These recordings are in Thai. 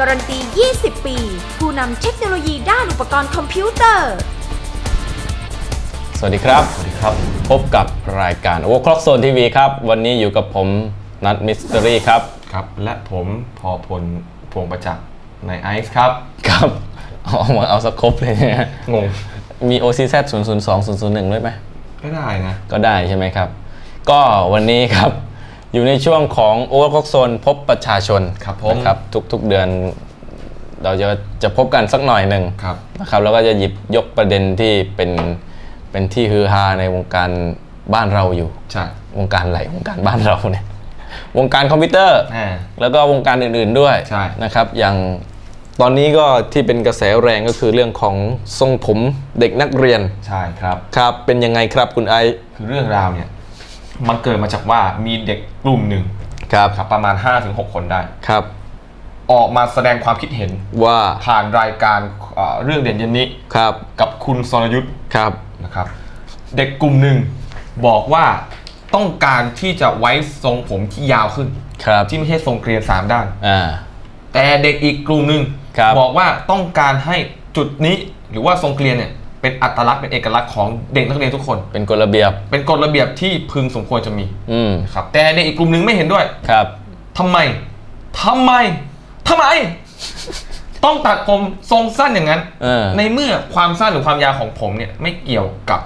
การันตี 20 ปี ผู้นำเทคโนโลยีด้านอุปกรณ์คอมพิวเตอร์ สวัสดีครับ สวัสดีครับ พบกับรายการ Overclock Zone TV ครับ วันนี้อยู่กับผมนัทมิสเตอรี่ครับ ครับ และผมพอพลพวงประจักษ์ในไอซ์ครับ ครับ เอามาเอาสกครบเลยนะงง มี OCZ 0 0 2 0 0 1ด้วยไหม ก็ได้นะ ก็ได้ใช่ไหมครับ ก็วันนี้ครับ อยู่ในช่วงของ Overclock Zone พบประชาชนครับผม นะครับทุกๆเดือน เราจะจะพบกันสักหน่อยหนึ่งครับ นะครับแล้วก็จะหยิบยกประเด็นที่เป็นเป็นที่ฮือฮาในวงการบ้านเราอยู่ ใช่ วงการไหลวงการบ้านเราเนี่ย วงการคอมพิวเตอร์ อ่าแล้วก็วงการอื่นๆด้วยใช่ นะครับ อย่างตอนนี้ก็ที่เป็นกระแสแรงก็คือเรื่องของทรงผมเด็กนักเรียนใช่ครับ ครับเป็นยังไงครับคุณไอซ์ คือเรื่องราวเนี่ย มันเกิดมาจากว่ามีเด็กกลุ่มหนึ่งครับครับประมาณ 5-6 คนได้ ครับ ออกมาแสดงความคิดเห็นว่าผ่านรายการเอ่อเรื่องเด่นเย็นนี้ครับกับคุณสรยุทธ์ครับ นะครับ เด็กกลุ่มหนึ่งบอกว่าต้องการที่จะไว้ทรงผมที่ยาวขึ้น ครับ ที่ไม่ใช่ทรงเกรียนสามด้าน อ่า แต่เด็กอีกกลุ่มหนึ่งครับ บอกว่าต้องการให้จุดนี้หรือว่าทรงเกลียนเนี่ย เป็นอัตลักษณ์เป็นเอกลักษณ์ของเด็กนักเรียนทุกคน เป็นกฎระเบียบ เป็นกฎระเบียบที่พึงสมควรจะมีอืมครับแต่เด็กอีกกลุ่มหนึ่งไม่เห็นด้วยครับทำไมทำไมทำไม ต้องตัดผมทรงสั้นอย่างนั้น เออในเมื่อความสั้นหรือความยาวของผมเนี่ยไม่เกี่ยวกับ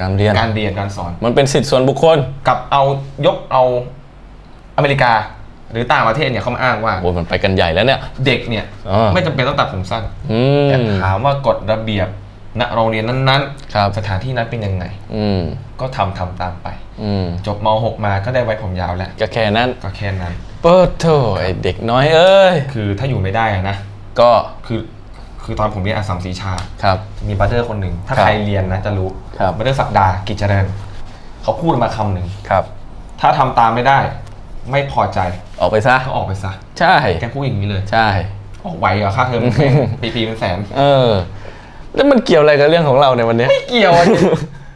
การเรียน การเรียนการสอน มันเป็นสิทธิส่วนบุคคลกับเอายกเอาอเมริกา หรือต่างประเทศเนี่ยเขามาอ้างว่า โอ้ยมันไปกันใหญ่แล้วเนี่ย เด็กเนี่ยอ๋อไม่จำเป็นต้องตัดผมสั้น อืมแต่ถามว่ากฎระเบียบ ณโรงเรียนนั้นครับสถานที่นั้นเป็นยังไง อืมก็ทำทำตามไป อืมจบม .6 มาก็ได้ไว้ผมยาวแล้ว ก็แค่นั้นก็แค่นั้น เปิดโถไอเด็กน้อยเอ้ย คือถ้าอยู่ไม่ได้อะนะ ก็คือคือตอนผมเรียนอัสสัมศรีชา ครับ มีบัตเตอร์คนหนึ่ง ถ้าครับใครเรียนนะจะรู้ครับ บัตเตอร์สักดากิจเจริญเขาพูดมาคำหนึ่ง ครับ ถ้าทำตามไม่ได้ ไม่พอใจออกไปซะ ก็ออกไปซะใช่ แกพูดอย่างนี้เลย ใช่ ออกไหวเหรอค่าเทอม ปีปีเป็นแสน เออ แล้วมันเกี่ยวอะไรกับเรื่องของเราในวันเนี้ยไม่เกี่ยวอะดิ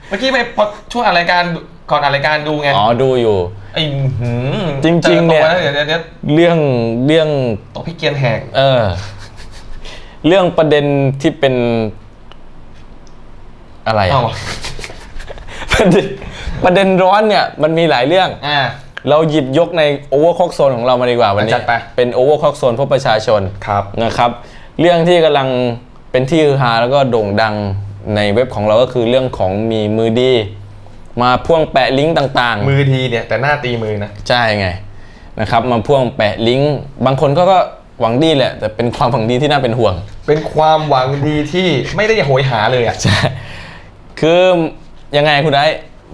เมื่อกี้ไปพอช่วงอ่านรายการก่อนอ่านรายการดูไงอ๋อดูอยู่ ไอ้หืมจริงๆเนี่ย จอตัวแล้วเดี๋ยวเดี๋ยวเดี๋ยวเรื่องเรื่อง ตกพี่เกียนแหกเออ เรื่องประเด็นที่เป็นอะไรอะเอ้าประเด็นประเด็นร้อนเนี่ยมันมีหลายเรื่อง อ่า เราหยิบยกในโอเวอร์คอกโซนของเรามาดีกว่าวันนี้ จัดไป เป็นโอเวอร์คอกโซนเพื่อประชาชนครับ นะครับ เรื่องที่กำลัง เป็นที่ฮือฮาแล้วก็โด่งดังในเว็บของเราก็คือเรื่องของมีมือดี มาพ่วงแปะลิงก์ต่างๆมือทีเนี่ยแต่หน้าตีมือนะใช่ไงนะครับ มาพ่วงแปะลิงก์บางคนก็ก็หวังดีแหละ แต่เป็นความหวังดีที่น่าเป็นห่วง เป็นความหวังดีที่ไม่ได้โหยหาเลยอะ ใช่ คือยังไงคุณได้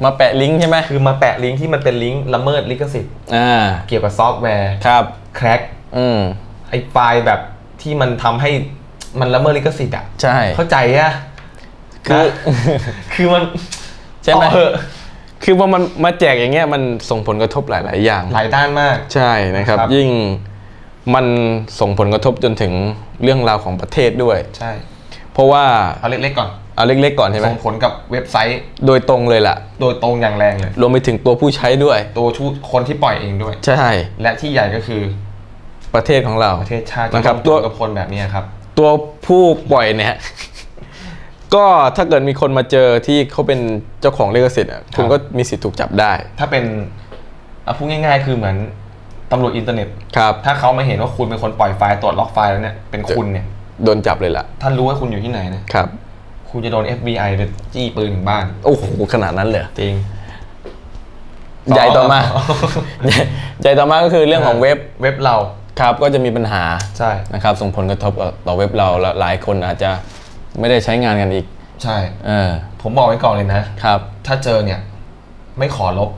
มาแปะลิงก์ใช่ไหมคือมาแปะลิงก์ที่มันเป็นลิงก์ละเมิดลิขสิทธิ์อ่าเกี่ยวกับซอฟต์แวร์ครับ แคร็กอืมไอ้ไฟล์แบบที่มันทำให้ มันละเมิดลิขสิทธิ์อะใช่เข้าใจอะคือนะคือมันใช่ไหมต่อเหอะคือพอมันมาแจกอย่างเงี้ยมันส่งผลกระทบหลาย ๆ อย่าง หลายด้านมากใช่นะครับครับ ยิ่งมันส่งผลกระทบจนถึงเรื่องราวของประเทศด้วย ใช่ เพราะว่าเอาเล็ก ๆ ก่อนเอาเล็ก ๆ ก่อนใช่ไหมส่งผลกับเว็บไซต์ โดยตรงเลยล่ะ โดยตรงอย่างแรงเลยรวมไปถึงตัวผู้ใช้ด้วย ตัวชุดคนที่ปล่อยเองด้วย ใช่ และที่ใหญ่ก็คือ ประเทศของเราประเทศชาตินะครับที่ตัวต้องกับคนแบบนี้ครับ ตัวผู้ปล่อยเนี่ยก็ถ้าเกิดมีคนมาเจอที่เขาเป็นเจ้าของลิขสิทธิ์อะคุณก็มีสิทธิ์ถูกจับได้ ถ้าเป็นเอาพูดง่ายๆ คือเหมือนตำรวจอินเทอร์เน็ต ครับ ถ้าเขามาเห็นว่าคุณเป็นคนปล่อยไฟล์ตรวจล็อกไฟล์แล้วเนี่ยเป็นคุณเนี่ยโดนจับเลยล่ะ ท่านรู้ว่าคุณอยู่ที่ไหนนะครับ คุณจะโดน FBI ไปจี้ปืนถึงบ้าน โอ้โหขนาดนั้นเลยจริงใหญ่ต่อมาอ๋อใหญ่ใหญ่ต่อมาก็คือเรื่องของเว็บเว็บเรา ครับก็จะมีปัญหาใช่ นะครับส่งผลกระทบต่อเว็บเราแล้วหลายคนอาจจะไม่ได้ใช้งานกันอีก ใช่ เออผมบอกไว้ก่อนเลยนะ ครับ ถ้าเจอเนี่ย ไม่ขอลบ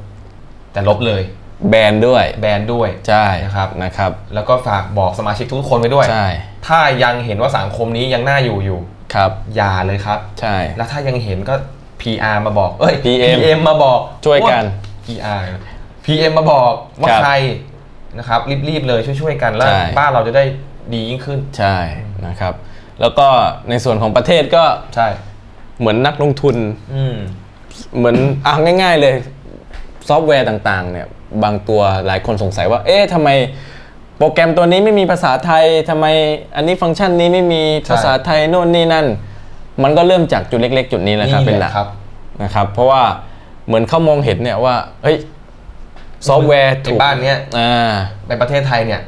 แต่ลบเลย แบนด้วยแบนด้วย ใช่นะครับ นะครับ แล้วก็ฝากบอกสมาชิกทุกคนไว้ด้วย ใช่ถ้ายังเห็นว่าสังคมนี้ยังน่าอยู่อยู่ ครับอย่าเลยครับ ใช่ แล้วถ้ายังเห็นก็ PR มาบอก เอ้ย PM PM มาบอกช่วยกันา PR PM มาบอกว่าครับใคร นะครับรีบๆเลยช่วยๆกันแล้วใช่ บ้านเราจะได้ดียิ่งขึ้น ใช่นะครับ แล้วก็ในส่วนของประเทศก็ใช่ เหมือนนักลงทุน อืม เหมือนอะง่าย ๆ เลยซอฟต์แวร์ต่างๆ เนี่ย บางตัวหลายคนสงสัยว่า เอ๊ะทำไมโปรแกรมตัวนี้ไม่มีภาษาไทยทำไมอันนี้ฟังก์ชันนี้ไม่มีภาษาไทยโน่นนี่นั่น มันก็เริ่มจากจุดเล็ก ๆ จุดนี้แหละครับนี่เป็นแหหลัละกครับ นะครับเพราะว่าเหมือนเขามองเห็นเนี่ยว่าเฮ้ย ซอฟต์แวร์ในถูกบ้านเนี้ยอ่าในประเทศไทยเนี่ย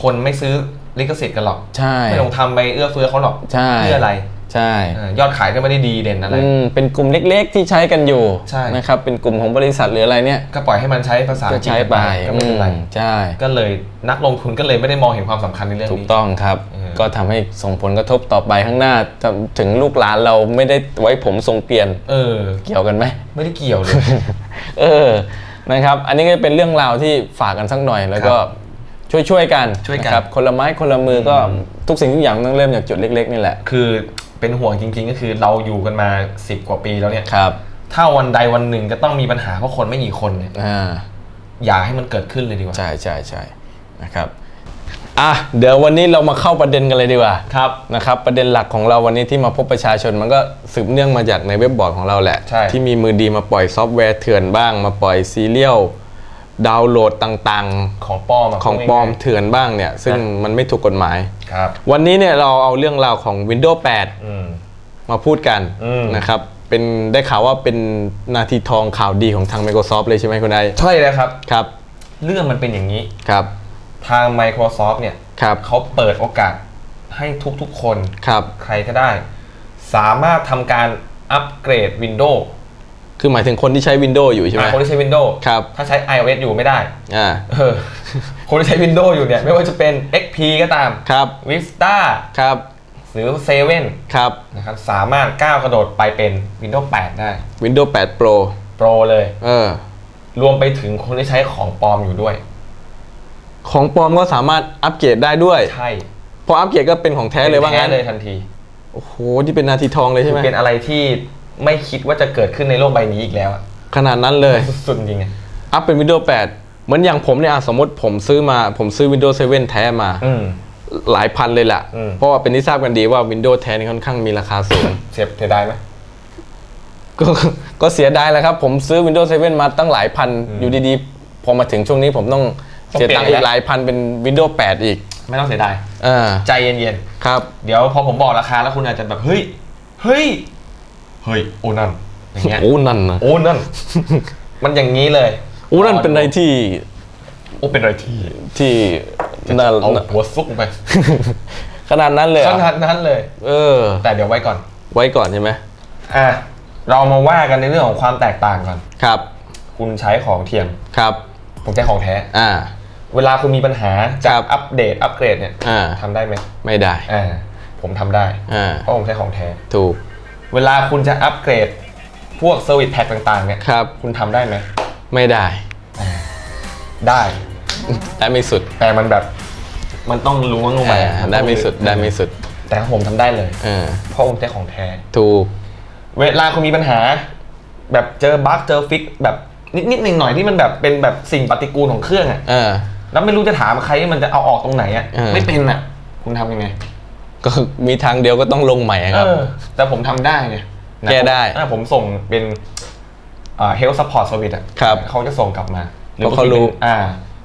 คนไม่ซื้อลิขสิทธิ์กันหรอก ใช่ไม่ลงทำไปเอื้อเฟื้อเขาหรอกใช่เพื่ออะไรใช่เออยอดขายก็ไม่ได้ดีเด่นอะไรอืมเป็นกลุ่มเล็กๆที่ใช้กันอยู่ใช่นะครับเป็นกลุ่มของบริษัทหรืออะไรเนี่ยก็ปล่อยให้มันใช้ภาษาก็อังกฤษใช้ไปก็ไม่เป็นไรอืมใช่ก็เลยนักลงทุนก็เลยไม่ได้มองเห็นความสำคัญในเรื่องถูกนี้ต้องครับเออก็ทำให้ส่งผลกระทบต่อไปข้างหน้าถ้าถึงลูกหลานเราไม่ได้ไว้ผมทรงเกลียน เออ เกี่ยวกันไหมไม่ได้เกี่ยวเลยเออ นะครับ อันนี้ก็เป็นเรื่องราวที่ฝากกันสักหน่อย แล้วก็ช่วยช่วยๆกันช่วยกันะครับคนละไม้คนละมือก็ทุกสิ่งทุกอย่างต้องเริ่มจากจุดเล็ก ๆ นี่แหละคือเป็นห่วงจริง ๆ ก็คือเราอยู่กันมา 10 กว่าปีแล้วเนี่ย ครับถ้าวันใดวันหนึ่งจะต้องมีปัญหาเพราะคนไม่กี่คนเนี่ยอ่าอย่าให้มันเกิดขึ้นเลยดีกว่า ใช่ใช่ใช่นะครับ อะเดี๋ยววันนี้เรามาเข้าประเด็นกันเลยดีกว่าครับนะครับประเด็นหลักของเราวันนี้ที่มาพบประชาชนมันก็สืบเนื่องมาจากในเว็บบอร์ดของเราแหละ ใช่ ที่มีมือดีมาปล่อยซอฟต์แวร์เถื่อนบ้าง มาปล่อยซีเรียลดาวน์โหลดต่างของปลอมะๆ ของปลอมเถื่อนบ้างเนี่ย ซึ่งมันไม่ถูกกฎหมาย ครับ วันนี้เนี่ยเราเอาเรื่องราวของ Windows อืม8มาพูดกันอืม นะครับเป็นได้ข่าวว่าเป็นนาทีทองข่าวดีของทาง Microsoft เลยใช่ไหมคุณไอใช่เลยครับ ครับ เรื่องมันเป็นอย่างนี้ ครับ ทาง Microsoft เนี่ยครับเขาเปิดโอกาสให้ทุกๆคนครับ ใครก็ได้ สามารถทำการอัปเกรด Windows คือหมายถึงคนที่ใช้ Windows อยู่ใช่ไหมอ่าคนที่ใช้ Windows ครับถ้าใช้ iOS อยู่ไม่ได้อ่าเออคนที่ใช้ Windows อยู่เนี่ย ไม่ว่าจะเป็น XP ก็ตาม ครับ Vista ครับหรือ7ครับ นะครับสามารถก้าวกระโดดไปเป็น Windows 8 ได้ Windows 8 Pro Pro เลย เออ รวมไปถึงคนที่ใช้ของปลอมอยู่ด้วย ของปลอมก็สามารถอัปเกรดได้ด้วย ใช่พออัปเกรดก็เป็นของแท้เลยว่างั้นแท้เลยทันทีโอ้โหที่เป็นนาทีทองเลยใช่ไหมเป็นอะไรที่ไม่คิดว่าจะเกิดขึ้นในโลกใบนี้อีกแล้วอะขนาดนั้นเลย สุดๆจริงๆอะอัพเป็น Windows 8 เหมือนอย่างผมเนี่ยอะสมมติผมซื้อมา ผมซื้อ Windows 7 แท้มา อืม หลายพันเลยแหละ อืม เพราะว่าเป็นที่ทราบกันดีว่า Windows แท้นี่ค่อนข้างมีราคาสูง เสียเสียดายไหม ก็ก็เสียดายแหล้วครับ ผมซื้อ Windows 7 มาตั้งหลายพัน อยู่ดีๆ พอมาถึงช่วงนี้ผมต้อง ต้องเสียตังค์เปลี่อียนกแล้วหลายพันเป็น Windows 8 อีกไม่ต้องเสียดายอ่าใจเย็นครับ ๆ เดี๋ยวพอผมบอกราคาแล้วคุณอาจจะแบบเฮ้ยเฮ้ยเฮ้ยโอ้นั่นอย่างเงี้ยโอ้นั่นนะโอ้นั่น มันอย่างนี้เลยโอ้นั่นเป็นอะไรที่โอ้เป็นอะไรที่ที่น่าเอาหัวซุกไปขนาดนั้นเลยเหขรอนาดนั้นเลย เออ แต่เดี๋ยวไว้ก่อน ไว้ก่อนใช่ไหมอะเรามาว่ากันในเรื่องของความแตกต่างก่อน ครับ คุณใช้ของเทียม ครับ ผมใช้ของแท้ อ่า เวลาคุณมีปัญหาจะครับอัปเดตอัปเกรดเนี่ยอ่า ทำได้ไหมไม่ได้อ่าผมทำได้อ่าเพราะผมใช้ของแท้ ถูกเวลาคุณจะอัปเกรดพวกเซอร์วิสแพ็กต่างๆเนี่ยครับคุณทำได้ไหมไม่ได้ได้ ได้ไม่สุดแต่มันแบบมันต้องล้วงลงไปอ่าได้ไม่สุดได้ไม่สุดแต่ของผมทำได้เลย เออเพราะผมใช้ของแท้ ถูก เวลาคุณมีปัญหา แบบเจอบั๊กเจอฟิกแบบนิดๆหน่อยๆที่มันแบบเป็นแบบสิ่งปฏิกูลของเครื่องอะเออ แล้วไม่รู้จะถามใครมันจะเอาออกตรงไหนอะเออ ไม่เป็นอะคุณทำยังไงก็มีทางเดียวก็ต้องลงใหม่อะครับ เออแต่ผมทำได้ไงแก้ได้อะผมส่งเป็นอ่า health support service อะครับเขาจะส่งกลับมาเพราะเขารู้ บงทีป็นอ่า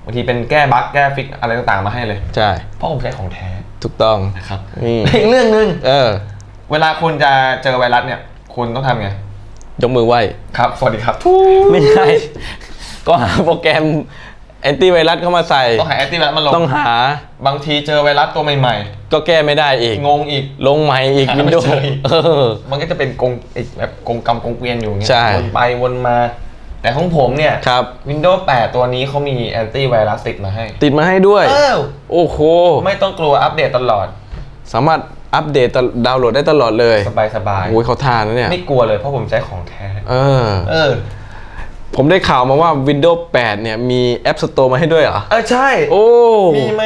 บางทีเป็นแก้บั๊กแก้ฟิกอะไรต่างๆมาให้เลย ใช่ เพราะผมใช้ของแท้ถูกต้องนะครับอืมอีกเรื่องหนึ่งเออ เวลาคุณจะเจอไวรัสเนี่ย คุณต้องทำไงยกมือไหว้ครับ สวัสดีครับไม่ใช่ ก็หาโปรแกรม แอนตี้ไวรัสเข้ามาใส่ ต้องหาแอนตี้ไวรัสมาลงต้องหา บางทีเจอไวรัสตัวใหม่ก็แก้ไม่ได้อีก ๆ งงอีก ลงใหม่อีกหาไม่วินโดว์เจออีก เออ มันก็จะเป็นกงอีกแบบกงกรรมกงเกวียนอยู่อย่างเงี้ยใช่วนไปวนมา แต่ของผมเนี่ย ครับ Windows 8 ตัวนี้เขามีแอนตี้ไวรัสติดมาให้ติดมาให้ด้วย เออโอ้โห ไม่ต้องกลัวอัปเดตตลอด สามารถอัปเดตตลดาวน์โหลดได้ตลอดเลยสบายสบายโอ้ยเขาทานนะเนี่ย ไม่กลัวเลยเพราะผมใช้ของแท้ เออ เออ ผมได้ข่าวมาว่า Windows 8 เนี่ยมี App Store มาให้ด้วยเหรอ เออใช่โอ้ มีไหม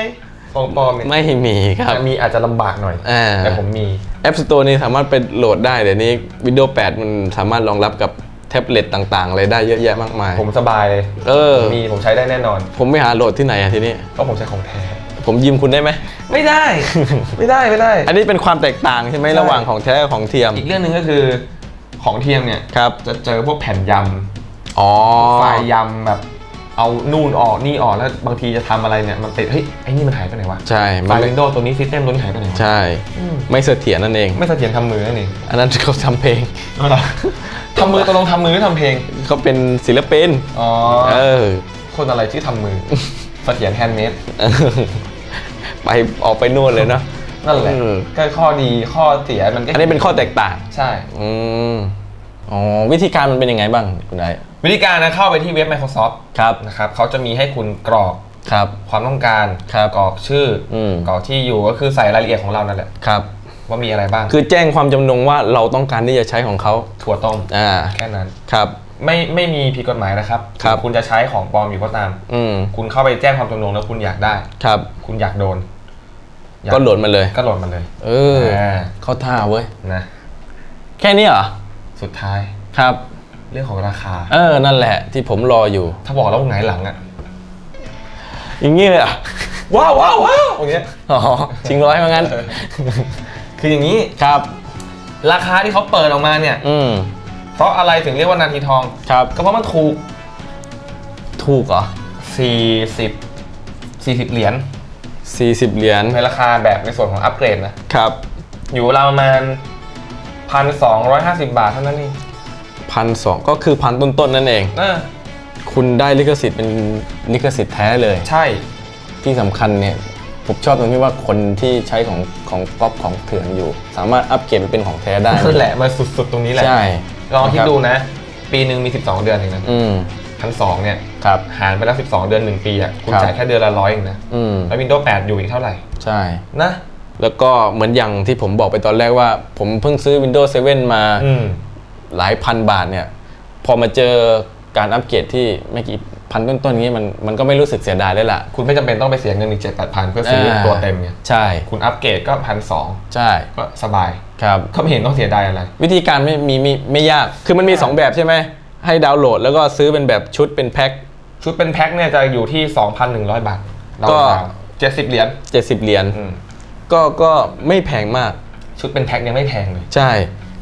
ของปลอมเนี่ยไม่มีครับแต่มีอาจจะลำบากหน่อย อ่า แต่ผมมี App Store นี่สามารถไปโหลดได้เดี๋ยวนี้ Windows 8 มันสามารถรองรับกับแท็บเล็ตต่างๆอะไรได้เยอะแยะมากมาย ผมสบายเลยเออ มีผมใช้ได้แน่นอน ผมไม่หาโหลดที่ไหนอะทีนี้ก็ผมใช้ของแท้ ผมยืมคุณได้ไหม ไม่ได้ ไม่ได้ไม่ได้ อันนี้เป็นความแตกต่างใช่ไหมใช่ระหว่างของแท้กับของเทียม อีกเรื่องหนึ่งก็คือของเทียมเนี่ยครับ จะเจอพวกแผ่นย อ๋อำไฟล์ยำแบบเอานู่นออกนี่ออกแล้วบางทีจะทำอะไรเนี่ยมันติดเฮ้ยไอ้นี่มันหายไปไหนวะใช่ไฟมันล์วินโดว์ตัวนี้ซิสเต็มตัวนี้หายไปไหนวะใช่ไม่เสถียรนั่นเอง ไม่เสถียรทำมือนั่นเองอันนั้นเขาทำเพลงทำมือตกลงทำมือหรือทำเพลงเขาเป็นศิลปินอ๋อเออ คนอะไรที่ทำมือ เสถียรแฮนด์เมด ไปออกไปนู่นเลยเนาะ นั่นแหละเออ ก็ข้อดีข้อเสียมันก็อันนี้เป็นข้อแตกต่าง ใช่ อืมอ๋อวิธีการมันเป็นยังไงบ้างคุณได วิธีการนะเข้าไปที่เว็บ Microsoft ครับนะครับเขาจะมีให้คุณกรอกครับ ความต้องการครับกรอกชื่ออม กรอกที่อยู่ก็คือใส่รายละเอียดของเรานั่นแหละครับ ว่ามีอะไรบ้างคือแจ้งความจำนงว่าเราต้องการที่จะใช้ของเขาถั่วต้มอ่าแค่นั้น ครับ ไม่ไม่มีผิดกฎหมายนะครับครับคุณจะใช้ของปลอมอยู่ก็ตาม อืมคุณเข้าไปแจ้งความจำนงแล้วคุณอยากได้ ครับ คุณอยากโดนอยาก็โหลดมาเลย ก็โหลดมันเลยเอออ่าเข้าท่าเว้ย นะ แค่นี้เหรอ สุดท้าย ครับ เรื่องของราคา เออ นั่นแหละที่ผมรออยู่ ถ้าบอกแล้วไงายหลังอะ อย่างนี้เลยเหรอะ ว้าวว้าวว้าวอย่างเงี้ย อ๋อชิงร้อยว่างั้น คืออย่างนี้ ครับ ราคาที่เขาเปิดออกมาเนี่ย อืม เพราะอะไรถึงเรียกว่านาทีทอง ครับ ก็เพราะมันถูก ถูกเหรอ40 40 เหรียญ40เหรียญ ในราคาแบบในส่วนของอัปเกรดนะ ครับ อยู่ราวประมาณพันสองร้อยห้าสิบบาทเท่านั้นเอง พันสองก็คือพันต้นๆนั่นเองนะคุณได้ลิขสิทธิ์เป็นลิขสิทธิ์แท้เลย ใช่ ที่สำคัญเนี่ยผมชอบตรงที่ว่าคนที่ใช้ของของก๊อปของเถื่อนอยู่ สามารถอัปเกรดไปเป็นของแท้ได้นั่นแหละมาสุด ๆ ตรงนี้แหละ ใช่ลองคิดนะรับดูนะ ปีหนึ่งมี 12 เดือนเองนะอืมพันสองเนี่ย ครับ หารไปแล้ว 12 เดือน 1 ปีอะคุณครับ จ่ายแค่เดือนละร้อยเองนะ อืมแล้ว Windows 8 อยู่อีกเท่าไหร่ ใช่ นะ แล้วก็เหมือนอย่างที่ผมบอกไปตอนแรกว่า ผมเพิ่งซื้อ Windows 7 มา อืม หลายพันบาทเนี่ยพอมาเจอการอัปเกรดที่ไม่กี่พันต้นๆอย่างนี้มันมันก็ไม่รู้สึกเสียดายเลยล่ะ คุณไม่จำเป็นต้องไปเสียเงินอีกเจ็ดแปดพันเพื่อซื้ออา ตัวเต็มเนี่ยใช่คุณอัปเกรดก็พันสองใช่ก็สบาย ครับ ก็ไม่เห็นต้องเสียดายอะไร วิธีการไม่มีไม่ไม่ยาก คือมันมี 2 แบบใช่ไหม ให้ดาวน์โหลดแล้วก็ซื้อเป็นแบบชุดเป็นแพ็ค ชุดเป็นแพ็คเนี่ยจะอยู่ที่ 2,100 บาทก็ เจ็ดสิบเหรียญ70 เหรียญ อืมก็ก็ไม่แพงมาก ชุดเป็นแพ็คยังไม่แพงเลย ใช่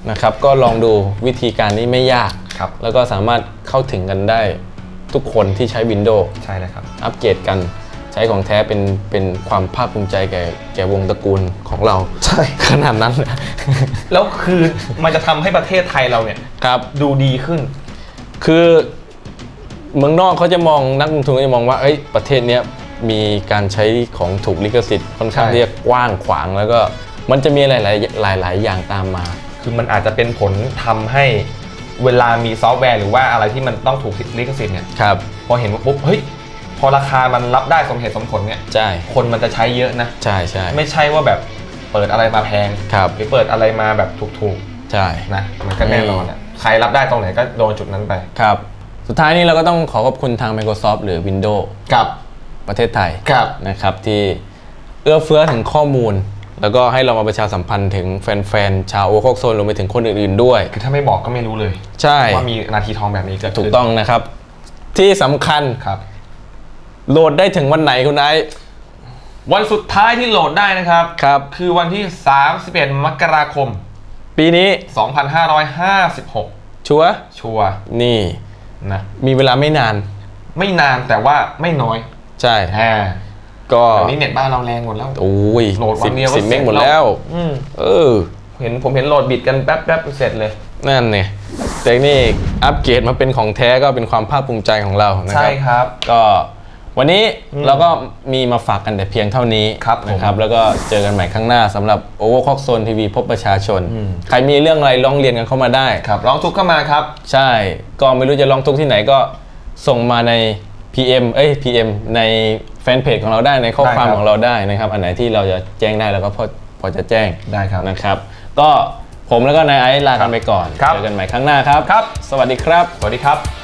นะครับก็ลองดูวิธีการนี้ไม่ยาก ครับ แล้วก็สามารถเข้าถึงกันได้ทุกคนที่ใช้ Windows ใช่เลยครับ อัปเกรดกันใช้ของแท้เป็นเป็นความภาคภูมิใจแก่แก่วงตระกูลของเรา ใช่ขนาดนั้นเลยแล้วคือมันจะทำให้ประเทศไทยเราเนี่ย ครับ ดูดีขึ้น คือเมืองนอกเขาจะมองนักลงทุนก็จะมองว่าเอ้ยประเทศเนี้ยมีการใช้ของถูกลิขสิทธิ์ค่อนข้างใช่ ที่จะกว้างขวางแล้วก็มันจะมีหลายๆหลายหลายๆอย่างตามมา คือมันอาจจะเป็นผลทำให้เวลามีซอฟต์แวร์หรือว่าอะไรที่มันต้องถูกลิขสิทธิ์เนี่ยครับพอเห็นว่าปุ๊บเฮ้ยพอราคามันรับได้สมเหตุสมผลเนี่ยใช่คนมันจะใช้เยอะนะใช่ใช่ไม่ใช่ว่าแบบเปิดอะไรมาแพงครับหรือเปิดอะไรมาแบบถูกใช่ๆนะมันก็แน่นอนอะใครรับได้ตรงไหนก็โดนจุดนั้นไปครับ สุดท้ายนี้เราก็ต้องขอขอบคุณทาง Microsoft หรือ Windows กับประเทศไทยครับนะครับที่เอื้อเฟื้อถึงข้อมูล แล้วก็ให้เรามาประชาสัมพันธ์ถึงแฟนๆ ชาวโอคอกโซนรวมไปถึงคนอื่นๆด้วย คือถ้าไม่บอกก็ไม่รู้เลย ใช่ ว่ามีนาทีทองแบบนี้เกิดถูขึ้กนต้องนะครับ ที่สำคัญครับ โหลดได้ถึงวันไหนคุณไอซ์วันสุดท้ายที่โหลดได้นะครับ ครับ คือวันที่ 31 มกราคม ปีนี้ 2556 ชัวร์ชัวร์นี่นะมีเวลาไม่นาน ไม่นานแต่ว่าไม่น้อย ใช่อ่า ก็เดี๋ยวนี้เน็ตบ้านเราแรงหมดแล้ว โอ้ยโหลดวัสินบเดียวก็สิบเมกเสร็จหมดแล้วแล้ว อืมเออ เห็นผมเห็นโหลดบิดกันแป๊บแป๊บเสร็จเลย นั่นเนี่ยแต่นี่อัปเกรดมาเป็นของแท้ก็เป็นความภาคภูมิใจของเรานะคใช่รับครับ ก็วันนี้เราก็มีมาฝากกันแต่เพียงเท่านี้ครับผมนะครับ แล้วก็เจอกันใหม่ข้างหน้าสำหรับ o v e r c o c k Zone TV พบประชาชนอืมใครมีเรื่องอะไรร้องเรียนกันเข้ามาได้ครับร้องทุกข์เข้ามาครับ ใช่ก็ไม่รู้จะร้องทุกข์ที่ไหนก็ส่งมาใน PM เอ้ย PM ในแฟนเพจของเราได้ในข้อได้ความครับ ของเราได้นะครับ อันไหนที่เราจะแจ้งได้เราก็พอพอจะแจ้งได้ครับ นะครับ ก็ผมแล้วก็นายไอซ์ลาครักันบไปก่อนครับ เจอกันใหม่ครั้งหน้าครับ ครับ สวัสดีครับ สวัสดีครับ